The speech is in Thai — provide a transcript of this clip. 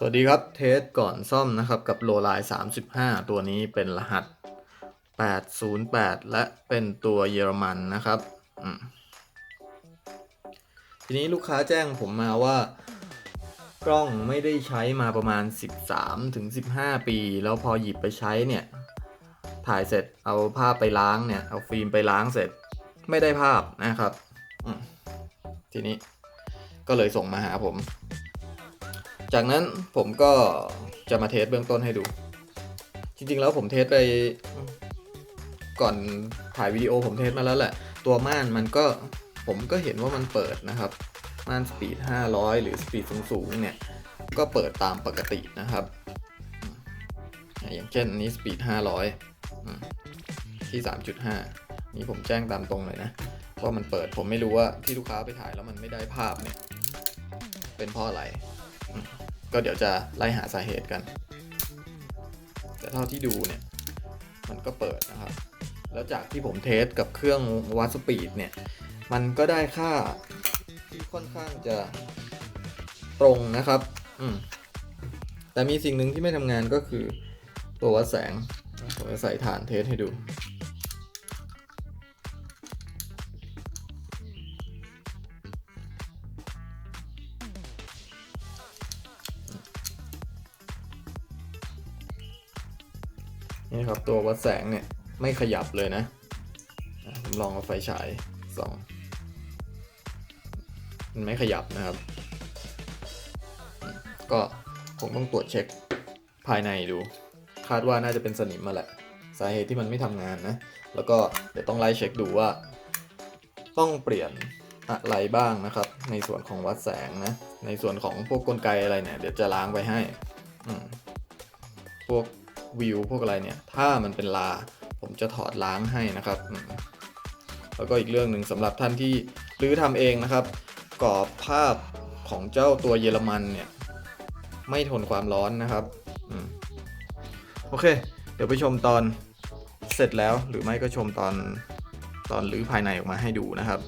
สวัสดีครับเทสก่อนซ่อมนะครับกับโลไล35 ตัวนี้เป็นรหัส 808 และเป็นตัวเยอรมันนะครับทีนี้ลูกค้าแจ้งผมมาว่า กล้องไม่ได้ใช้มาประมาณ 13ถึง15 ปี แล้วพอหยิบไปใช้เนี่ย ถ่ายเสร็จเอาภาพไปล้างเนี่ย เอาฟิล์มไปล้างเสร็จไม่ได้ภาพนะครับทีนี้ก็เลยส่งมาหาผม จากนั้นผมก็จะมาเทสเบื้องต้นให้ดู จริงๆแล้วผมเทสไปก่อนถ่ายวิดีโอผมเทสมาแล้วแหละ ตัวม่านมันก็ผมก็เห็นว่ามันเปิดนะครับ ม่านสปีด 500 หรือสปีดสูงๆเนี่ย ก็เปิดตามปกตินะครับ อย่างเช่นอันนี้สปีด 500 ที่ 3.5 นี่ผมแจ้งตามตรงเลยนะว่ามันเปิดผมไม่รู้ว่าที่ลูกค้าไปถ่ายแล้วมันไม่ได้ภาพเนี่ย เป็นเพราะอะไร ก็เดี๋ยวจะไล่หาสาเหตุกัน แต่เท่าที่ดูเนี่ย มันก็เปิดนะครับ แล้วจากที่ผมเทสกับเครื่องวัดสปีดเนี่ย มันก็ได้ค่าที่ค่อนข้างจะตรงนะครับ อืม แต่มีสิ่งหนึ่งที่ไม่ทำงานก็คือตัววัดแสง ผมจะใส่ฐานเทสให้ดู นี่ครับตัววัดแสงเนี่ยไม่ขยับเลยนะ ผมลองเอาไฟฉายส่องมันไม่ขยับนะครับ ก็คงต้องตรวจเช็คภายในดู คาดว่าน่าจะเป็นสนิมมาแหละ สาเหตุที่มันไม่ทำงานนะ แล้วก็เดี๋ยวต้องไล่เช็คดูว่า ต้องเปลี่ยนอะไรบ้างนะครับ ในส่วนของวัดแสงนะ ในส่วนของพวกกลไกอะไรเนี่ย เดี๋ยวจะล้างไปให้ พวก วิวพวกอะไรเนี่ย ถ้ามันเป็นลา ผมจะถอดล้างให้นะครับ แล้วก็อีกเรื่องหนึ่งสำหรับท่านที่รื้อทำเองนะครับ กรอบภาพของเจ้าตัวเยอรมันเนี่ย ไม่ทนความร้อนนะครับอโอเค เดี๋ยวไปชมตอนเสร็จแล้วหรือไม่ก็ชมตอนตอนรื้อภายในออกมาให้ดูนะครับ